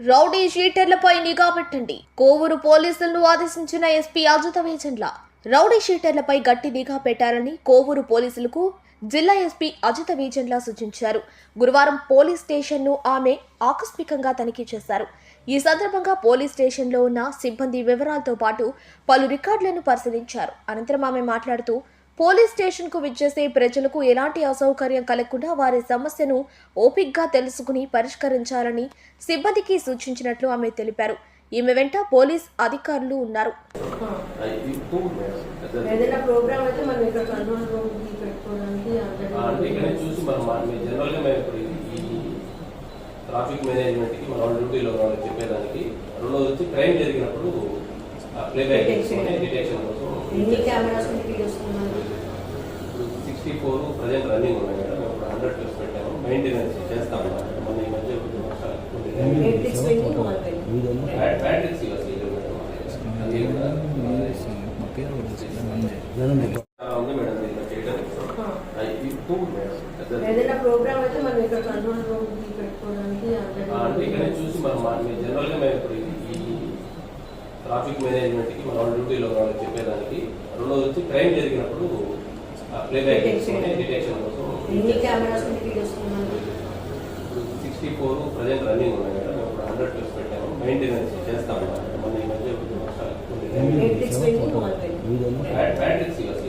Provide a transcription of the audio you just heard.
Rowdy షీటర్లపై నిఘా పెట్టండి. కోవూరు పోలీసులను ఆదేశించిన ఎస్పీ అజిత వేజన్ల రౌడీ షీటర్లపై గట్టి నిఘా పెట్టాలని కోవూరు పోలీసులకు జిల్లా ఎస్పీ అజిత వేజన్ల సూచించారు. గురువారం పోలీస్ స్టేషన్ను ఆమె ఆకస్మికంగా తనిఖీ చేశారు. ఈ సందర్భంగా పోలీస్ స్టేషన్లో ఉన్న సిబ్బంది వివరాలతో పాటు పలు రికార్డులను పరిశీలించారు. అనంతరం ఆమె మాట్లాడుతూ పోలీస్ స్టేషన్కు విచ్చేసే ప్రజలకు ఎలాంటి అసౌకర్యం కలగకుండా వారి సమస్యను ఓపిగ్గా తెలుసుకుని పరిష్కరించాలని సిబ్బందికి సూచించినట్లు ఆమె తెలిపారు. ఈమె వెంట పోలీస్ అధికారులు ఉన్నారు. కి ట్రాఫిక్ మేనేజ్మెంట్కి మన వాళ్ళ డ్యూటీలో ఉన్న వాళ్ళకి చెప్పేదానికి రెండోది వచ్చి క్రైమ్ జరిగినప్పుడు డిటెక్షన్ కోసం ఎన్ని cameras videos sixty four present running ఉన్నాయి మేడం మేము ఇప్పుడు హండ్రెడ్ ప్లస్ పెట్టాము. మెయింటెనెన్స్ చేస్తాం మేడం. మన ఈ మధ్య కొంచెం వర్షాలు బ్యాటరీస్ ఇవ్వాలి ఉంది. మేడం. ఏదైనా ప్రోగ్రామ్ అయితే మనం ఇక్కడ కంట్రోల్ రూమ్కి పెట్టుకోవడానికి ఆ, అంటే ఇక్కడ చూసి మనం మా- మీ జనరల్గా మేము ఇప్పుడు ట్రాఫిక్ మేనేజ్మెంట్కి మన వాళ్ళ డ్యూటీలో ఉన్న వాళ్ళకి చెప్పేదానికి రెండోది వచ్చి క్రైమ్ జరిగినప్పుడు ప్లే బ్యాక్ చేసుకొని డిటెక్షన్ కోసం సిక్స్టీ ఫోర్ ప్రజెంట్ రన్నింగ్ ఉన్నాయి మేడం మేము ఇప్పుడు హండ్రెడ్ ప్లస్ పెట్టాము మెయింటెనెన్స్ చేస్తాం మేడం. మన ఈ మధ్య బ్యాటరీస్ ఇవ్వాలి